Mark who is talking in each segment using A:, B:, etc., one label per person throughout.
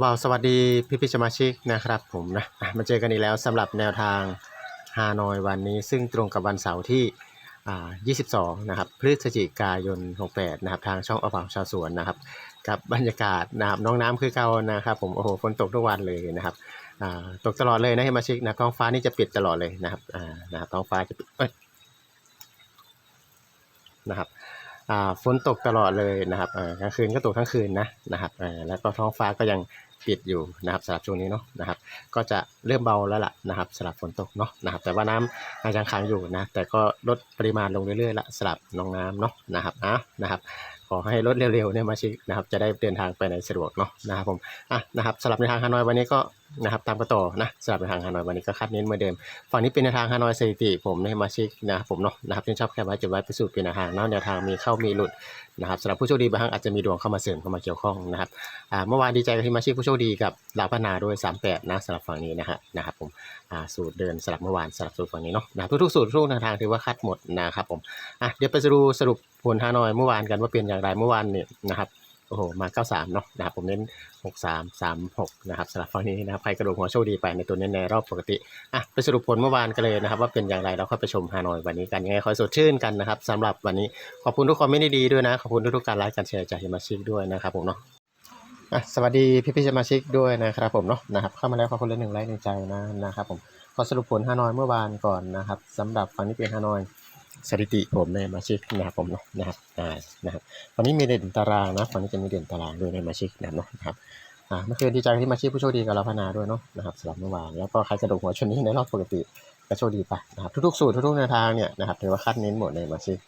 A: เบาๆสวัสดีพี่พี่สมาชิกนะครับผมนะมาเจอกันอีกแล้วสำหรับแนวทางฮานอยวันนี้ ซึ่งตรงกับวันเสาร์ที่อ่า22 นะครับพฤศจิกายน 68 นะครับ ทางช่องอเบาชาวสวนนะครับ กับบรรยากาศนะครับน้องน้ำคือเก่านะครับ ผมโอ้โหฝนตกทุกวันเลยนะครับตกตลอดเลยนะสมาชิกนะท้องฟ้านี่จะปิดตลอดเลยนะครับนะครับท้องฟ้าจะปิดเอ้ยนะครับ ฝนตกตลอดเลยนะครับกลางคืนก็ตกทั้งคืนนะนะครับแล้วก็ท้องฟ้าก็ยังปิดอยู่นะครับสำหรับช่วงนี้เนาะนะครับ ก็จะเริ่มเบาแล้วล่ะนะครับสำหรับฝนตกเนาะนะครับ แต่ว่าน้ำยังค้างอยู่นะ แต่ก็ลดปริมาณลงเรื่อยๆละสำหรับน้องน้ำเนาะนะครับอะนะครับ ขอให้รถเร็วๆเนี่ยมาชิกนะครับจะได้เดินทางไปไหนสะดวกเนาะนะครับผมอะนะครับสลับในทางฮานอยวันนี้ก็นะครับตามกันต่อนะสลับในทางฮานอยวันนี้ก็คัดเน้นเหมือนเดิมฝั่งนี้เป็นในทางฮานอยสถิติผมในมาชิกนะครับผมเนาะนะครับที่ชอบแค่ไว้จะไว้ไปสู่เป็นอาหารเนาะแนวทางมีเข้ามีหลุดนะครับสำหรับผู้โชคดีบางครั้งอาจจะมีดวงเข้ามาเสริมเข้ามาเกี่ยวข้องนะครับอ่าเมื่อวานดีใจกับที่มาชีพผู้โชคดีกับลาพนาด้วย 38 นะสำหรับฝั่งนี้นะฮะนะครับผมอ่าสูตรเดินสลับเมื่อวานสลับสูตรฝั่งนี้เนาะนะทุกๆสูตรทุกทางถือว่าคัดหมดนะครับผมอะเดี๋ยวไปดูสรุปผลฮานอยเมื่อวานกันว่าเป็นอย่างไรเมื่อวานเนี่ยนะครับโอ้โหมา 93 เนาะนะครับผมเน้น 63 36 นะครับสำหรับฝั่งนี้นะครับใครกระโดดหัวโชคดีไปในตัวเน้นในรอบปกติอะไปสรุปผลเมื่อวานกันเลยนะครับ ว่าเป็นอย่างไรเราค่อยไปชมฮานอยวันนี้กันยังไงขอให้สดชื่นกันนะครับสำหรับวันนี้ขอบคุณทุกคอมเมนต์ดีๆด้วยนะ ขอบคุณทุกๆการไลค์การแชร์จากฮิมาชิกด้วยนะครับผมเนาะอะสวัสดีพี่พี่ๆสมาชิกด้วยนะครับผมเนาะนะครับเข้ามาแล้วขอบคุณลยหนึ่งไลค์หนึ่งใจนะนะครับผมขอสรุปผลฮานอยเมื่อวานก่อนนะครับสำหรับฝั่งนี้เป็นฮานอย สถิติผมในมาชิกนะครับผมเนาะนะครับอ่านะครับวันนี้มีเด่นตารางนะฝั่งนี้จะมีเด่นตารางด้วยในมาชิกนะเนาะนะครับอ่าเมื่อคืนดีใจที่มาชิกผู้โชคดีกับเราพนาด้วยเนาะนะครับสำหรับเมื่อวานแล้วก็ใครกระโดดหัวชนนี้ในรอบปกติก็โชคดีไปนะครับทุกๆสูตรทุกๆแนวทางเนี่ยนะครับถือว่าคัดเน้นหมดในมาชิก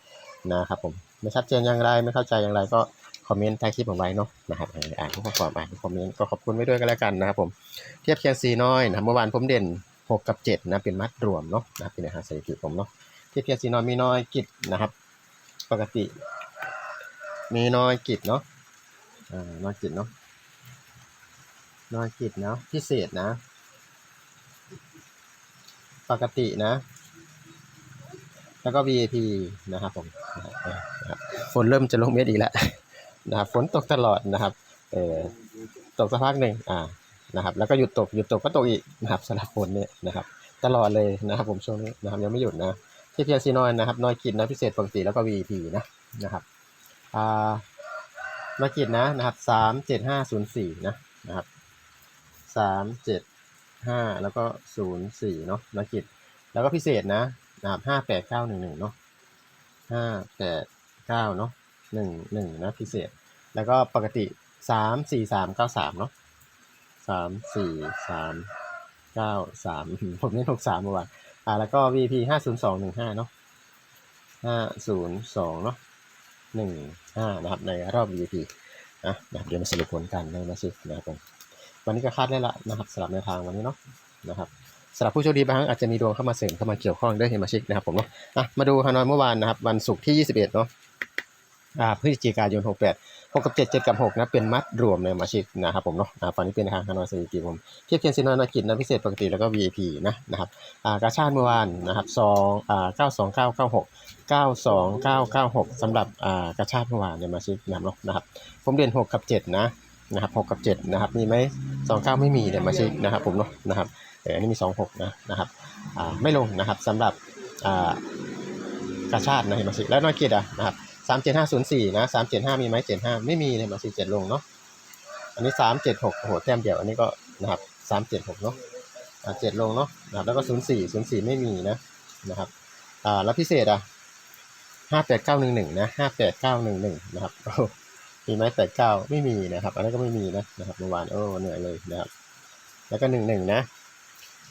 A: นะครับผมไม่ชัดเจนอย่างไรไม่เข้าใจอย่างไรก็คอมเมนต์ใต้คลิปผมไว้เนาะนะครับอ่านทุกข้อความอ่านทุกคอมเมนต์ก็ขอบคุณไว้ด้วยกันแล้วกันนะครับผมเทียบเคียงซีน้อยนะเมื่อวานผมเด่น 6 กับ 7 นะเป็นมัดรวมเนาะนะเป็นอาหารสถิติผมเนาะ ทียบเคียงซีน้อยมีน้อยกิจนะครับ ปกติ มีน้อยกิจเนาะอ่าน้อยกิจเนาะน้อยกิจเนาะพิเศษนะ ปกตินะ แล้วก็ VIP นะครับผมนะครับเออนะครับฝนเริ่มจะลงเม็ดอีกแล้วนะครับฝนตกตลอดนะครับ เออตกสักพักหนึ่งอ่านะครับ แล้วก็หยุดตกหยุดตกก็ตกอีกนะครับสำหรับฝนเนี่ยนะครับ ตลอดเลยนะครับผมช่วงนี้นะครับยังไม่หยุดนะ เพียซีนอยนะครับนอยกินนะพิเศษปกติแล้วก็ VP นะนะครับอ่านอยกินนะนะครับสามเจ็ดห้าศูนย์สี่นะนะครับสามเจ็ดห้าแล้วก็ศูนย์สี่เนาะนอยกินแล้วก็พิเศษนะนะครับห้าแปดเก้าหนึ่งหนึ่งเนาะห้าแปดเก้าเนาะหนึ่งหนึ่งนะพิเศษ แล้วก็ปกติสามสี่สามเก้าสามเนาะสามสี่สามเก้าสามผมเน้นหกสามเมื่อวาน อ่าแล้วก็ VP ห้าศูนย์สองหนึ่งห้าเนาะห้าศูนย์สองเนาะหนึ่งห้านะครับในรอบ VP อะนะเดี๋ยวมาสรุปผลกันในมาสินะครับผมวันนี้ก็คาดได้ละนะครับสำหรับในทางวันนี้เนาะนะครับสำหรับผู้โชคดีบางครั้งอาจจะมีดวงเข้ามาเสริมเข้ามาเกี่ยวข้องด้วยเฮมาชิกนะครับผมเนาะอะมาดูฮานอยเมื่อวานนะครับวันศุกร์ที่ 21เนาะอ่าพฤศจิกายน 68 6กับ7 7กับ6นะเป็นมัดรวมในมาชิกนะครับผมเนาะอ่าฝั่งนี้เป็นทางฮานอยสถิติผมเทียบเคียงซีนอนากิจนะพิเศษปกติแล้วก็ VIP นะนะครับอ่ากาชาติเมื่อวานนะครับ2อ่า92996 92996สองเก้าเก้าหกสำหรับอ่ากาชาติเมื่อวานในมาชิกนะครับนะครับ ผมเรียน6กับ7นะนะครับ6กับ7นะครับมีไหม29ไม่มีในมาชิกนะครับผมเนาะนะครับเอออันนี้มี26นะนะครับอ่าไม่ลงนะครับสำหรับอ่ากาชาตินะเห็นมาชิกแล้วนอยกิจอะนะครับ สามเจ็ดห้าศูนย์สี่นะสามเจ็ดห้ามีไหมเจ็ดห้าไม่มีเลยมาสี่เจ็ดลงเนาะอันนี้สามเจ็ดหกโอ้โหแต้มเดียวอันนี้ก็นะครับสามเจ็ดหกเนาะเจ็ดลงเนาะนะครับแล้วก็ศูนย์สี่ศูนย์สี่ไม่มีนะนะครับอ่าแล้วพิเศษอะห้าแปดเก้าหนึ่งหนึ่งนะห้าแปดเก้าหนึ่งหนึ่งนะครับโอ้มีไหมแปดเก้าไม่มีนะครับ อันนี้นก็ไม่มีนะนะครับเมื่อวานโอ้เหนื่อยเลยนะครับ แล้วก็หนึ่งหนึ่งนะ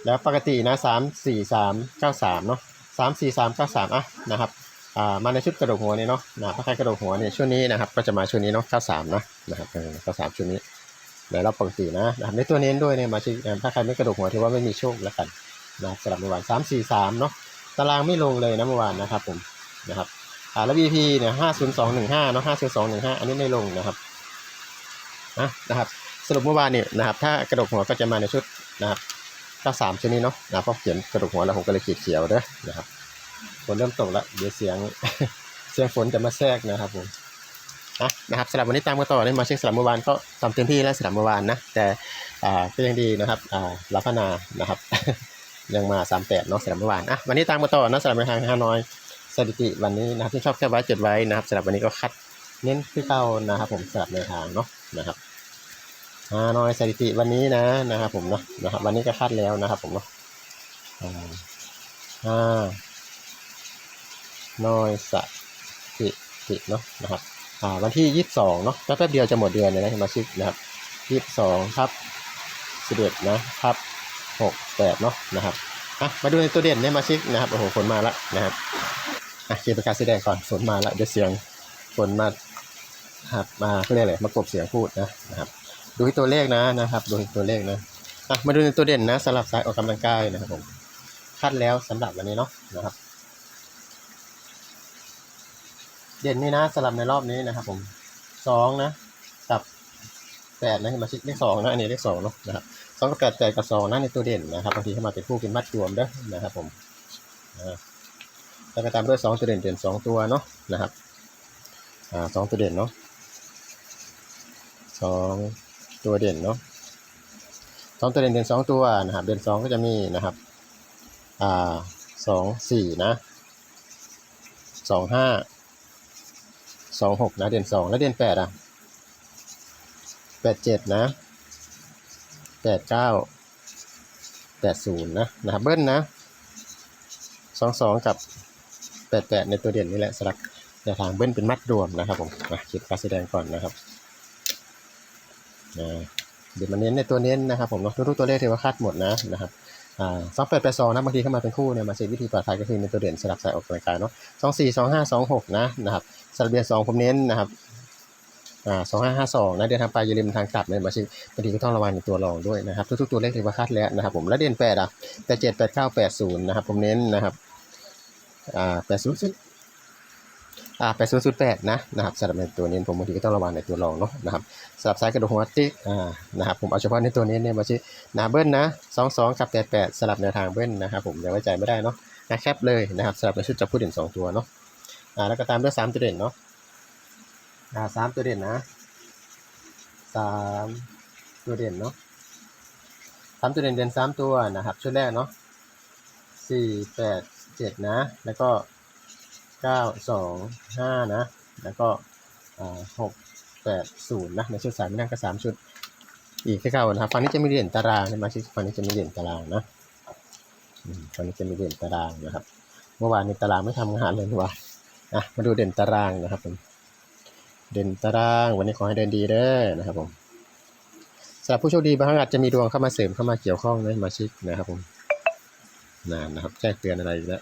A: แล้วปกตินะสามสี่สามเก้าสามเนาะสามสี่สามเก้าสามอะนะครับ มาในชุดกระโดดหัวเนี่เนาะนะถ้าใครกระโดดหัวเนี่ยช่วงนี้นะครับ ก็จะมาช่วงนี้เนาะ93นะนะครับเออ93ช่วงนี้ในรอบปกตินะนะครับในตัวเน้นด้วยเนี่ยมาชิถ้าใครไม่กระโดดหัวถือว่าไม่มีโชคแล้วกันนะสำหรับเมื่อวาน3 4 3เนาะตารางไม่ลงเลยนะเมื่อวานนะครับผมนะครับอ่าแล้ว VP เนี่ย50215เนาะ50215อันนี้ไม่ลงนะครับนะนะครับ สรุปเมื่อวานเนี่ยนะครับ ถ้ากระโดดหัวก็จะมาในชุดนะครับ93ชุดนี้เนาะนะเพราะเขียนกระโดดหัวแล้วผมก็เลยขีดเขียวเด้อนะครับ ฝนเริ่มตกแล้วเดี๋ยวเสียง เสียงฝนจะมาแทรกนะครับผมอะนะครับสลับวันนี้ตามกันต่อได้มาเช็คสลับเมื่อวานก็ทำเต็มที่แล้วสลับเมื่อวานนะ แต่อ่าก็ยังดีนะครับอ่ารับพนานะครับ ยังมาสามแปดเนาะสลับเมื่อวานอะวันนี้ตามกันต่อนะสลับในทางฮานอยสถิติวันนี้นะครับที่ชอบแค่ไว้จดไว้นะครับสลับวันนี้ก็คัดเน้นที่เก้านะครับ ผมสลับในทางเนาะนะครับฮานอยสถิติวันนี้นะนะครับ ผมเนาะนะครับ วันนี้ก็คัดแล้วนะครับ ผมเนาะอ่า นอยสถิติเนาะนะครับอ่าวันที่ยี่สิบสองเนาะแป๊บเดียวจะหมดเดือนเลยนะสมาชิกนะครับยี่สิบสองครับสิบเอ็ดนะครับหกแปดเนาะนะครับอะมาดูในตัวเด่นเนี่ยมาชิกนะครับโอ้โหฝนมาละนะครับอะเกียร์ประกาศสีแดงก่อนฝนมาละเดี๋ยวเสียงฝนมาครับมาเขาเรียกอะไรมากบเสียงพูดนะนะครับ ดูที่ตัวเลขนะนะครับ ดูที่ตัวเลขนะอะมาดูในตัวเด่นนะสำหรับสายออกกำลังกายนะครับผมคาดแล้วสำหรับวันนี้เนาะนะครับ เด่นนี่นะสลับในรอบนี้นะครับ ผมสองนะกับแปดนะมาชิดเลขสองนะอันนี้เลขสองเนาะนะครับสองกับแปดแปดกับสองนะในตัวเด่นนะครับบางทีเข้ามาเป็นคู่เป็นมัดรวมด้อนะครับ ผมแล้วก็ตามด้วยสองตัวเด่นเด่นสองตัวเนาะนะครับอ่าสองตัวเด่นเนาะสองตัวเด่นเนาะสองตัวเด่นเด่นสองตัวนะครับ เด่นสองก็จะมีนะครับอ่าสองสี่นะสองห้า สองหกนะเด่นสองแล้วเด่นแปดอะแปดเจ็ดนะแปดเก้าแปดศูนย์นะนะครับเบิ้ลนะสองสองกับแปดแปดในตัวเด่นนี่แหละสลักแต่ทางเบิ้ลเป็นมัดรวมนะครับผมมาขีดการแสดงก่อนนะครับนะเดี๋ยวมาเน้นในตัวเน้นนะครับผมเนาะทุกๆตัวเลขถือว่าคาดหมดนะนะครับ สองแปดแปดสองนะบางทีเข้ามาเป็นคู่เนี่ยมาเช็ควิธีปลอดภัยก็คือในตัวเด่นสลับใส่ออกกำลังกายเนาะสองสี่สองห้าสองหกนะนะครับสลับเบียนสองผมเน้นนะครับอ่าสองห้าห้าสองนะเดินทางไปอย่าลืมทางกลับเนี่ยมาชิบางทีก็ต้องระวังในตัวรองด้วยนะครับทุกๆตัวเลขถือว่าคาดแล้วนะครับผมและเด่นแปดอะแปดเจ็ดแปดเก้าแปดศูนย์นะครับผมเน้นนะครับอ่าแปดศูนย์ แปดศูนย์ศูนย์แปดนะนะครับสำหรับในตัวเน้ผมบางทีก็ต้องระวังในตัวรองเนาะนะครับสลับซ้ายกระดูกหัวติ๊กอ่านะครับผมเอาเฉพาะในตัวเน้เนี่ยมาชินาเบิ้ลนะสองสองกับแปดแปดสลับแนวทางเบิ้ลนะครับผมยังไว้ใจไม่ได้เนาะนะแคปเลยนะครับสลับในชุดจับผู้เด่นสองตัวเนาะอ่าแล้วก็ตามด้วยสามตัวเด่นเนาะอ่าสามตัวเด่นนะสามตัวเด่นเนาะสามตัวเด่นเด่นสามตัวนะครับชุดแรกเนาะสี่แปดเจ็ดนะ แล้วก็ เก้าสองห้านะ แล้วก็หกแปดศูนย์นะ ในชุดสามไม่นั่งก็สามชุด อีกที่เก้านะครับฝั่งนี้จะมีเด่นตารางนะมาชิฝั่งนี้จะมีเด่นตารางนะฝั่งนี้จะมีเด่นตารางนะครับ เมื่อวานในตารางไม่ทำงานเลยนี่หว่าอะมาดูเด่นตารางนะครับผมเด่นตารางวันนี้ขอให้เดินดีเด้อนะครับผมสำหรับผู้โชคดีบางอาจจะมีดวงเข้ามาเสริมเข้ามาเกี่ยวข้องนะมาชิกนะครับผมนานนะครับแจ้งเตือนอะไรอีกแล้ว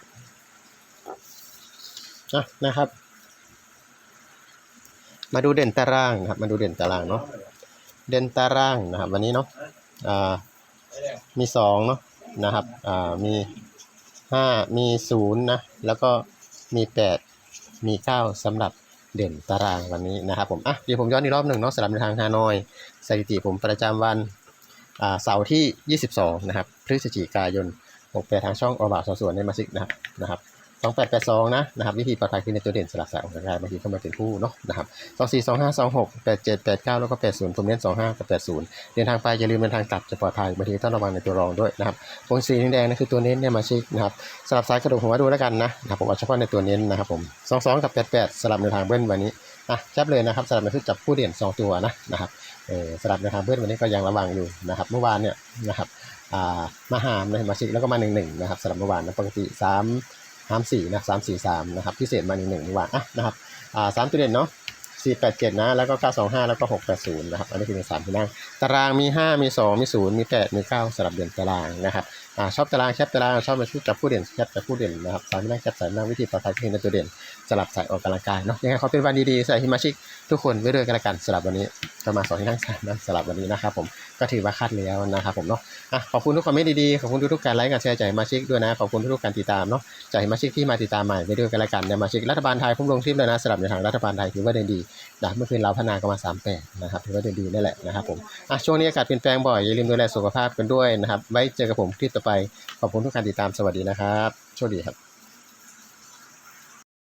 A: อะนะครับ มาดูเด่นตารางนะครับ มาดูเด่นตารางเนาะเด่นตารางนะครับ วันนี้เนาะอ่ามีสองเนาะนะครับอ่ามีห้ามีศูนย์นะแล้วก็มีแปดมีเก้าสำหรับเด่นตารางวันนี้นะครับผมอะเดี๋ยวผมย้อนอีกรอบหนึ่งเนาะสำหรับในทางฮานอยสถิติผมประจำวันเสาร์ที่ 22 นะครับ พฤศจิกายน68ทางช่องอบาสส่วนในมาซิกนะครับนะครับ 2882นะนะครับวิธีปลอดภัยคือในตัวเด่นสลับสายออกกำลังกายบางทีเข้ามาเป็นคู่เนาะนะครับ24 25 26 87 89แปดเจ็ดแปดเก้าแล้วก็80ผมเน้น25กับ80เดินทางไปอย่าลืมเดินทางกลับจะปลอดภัยบางทีต้องระวังในตัวรองด้วยนะครับวงสีแดงนั่นคือตัวเน้นเนี่ยมาชิกนะครับสลับซ้ายกระดูกหัวดูแล้วกันนะนะครับผมเอาเฉพาะในตัวเน้นนะครับผม22กับ88สลับในทางเบิ้ลวันนี้อะแคปเลยนะครับสลับในชุดจับผู้เด่นสองตัวนะนะครับเออสลับในทางเพื่อนวันนี้ก็ยังระวังอยู่นะครับเมื่อวานเนี่ยนะครับอ่ามาหามนะมาชิกแล้วก็มาหนึ่งหนึ่งนะครับสลับเมื่อวานนะปกติสาม หามสี่นะสามสี่สามนะครับพิเศษมาหนึ่งหนึ่งเมื่าอะนะครับอ่าสามตัวเด่นเนาะสี่แปดเจ็ดนะแล้วก็เก้าสองห้าแล้วก็หกแปดศูนย์นะครับอันนี้คือในสามที่นั่งตารางมีห้ามีสองมีศูนย์มีแปดมีเก้าสลับเด่นตารางนะครับอ่าชอบตารางแคปตารางชอบมาชุดจับผู้เด่นแคปจับผู้เด่นนะครับสามที่นั่งแคปสามที่นั่งวิธีปลอดภัยคือในตัวเด่นสลับสายออกกำลังกายเนาะยังไงขอเป็นวันดีๆสำหรับฮิมาชิกทุกคนไว้ด้วยกันละกันสลับวันนี้ จะมาสอนที่นั่งสามนะสลับวันนี้นะครับผมก็ถือว่าคาดแล้วนะครับผมเนาะอะขอบคุณทุกคอมเมนต์ดีๆขอบคุณทุกๆการไลค์การแชร์ใจมาชิกด้วยนะขอบคุณทุกๆการติดตามเนาะใจมาชิกที่มาติดตามใหม่ไว้ด้วยกันละกันในมาชิกรัฐบาลไทยพุ่มลงคลิปเลยนะสลับในทางรัฐบาลไทยถือว่าเดินดีนะเมื่อคืนเราพนาก็มา3แปดนะครับถือว่าเดินดีนั่นแหละนะครับผมอะช่วงนี้อากาศเปลี่ยนแปลงบ่อยอย่าลืมดูแลสุขภาพกันด้วยนะครับไว้เจอกับผมคลิปต่อไปขอบคุณทุกการติดตามสวัสดีนะครับโชคดีครับ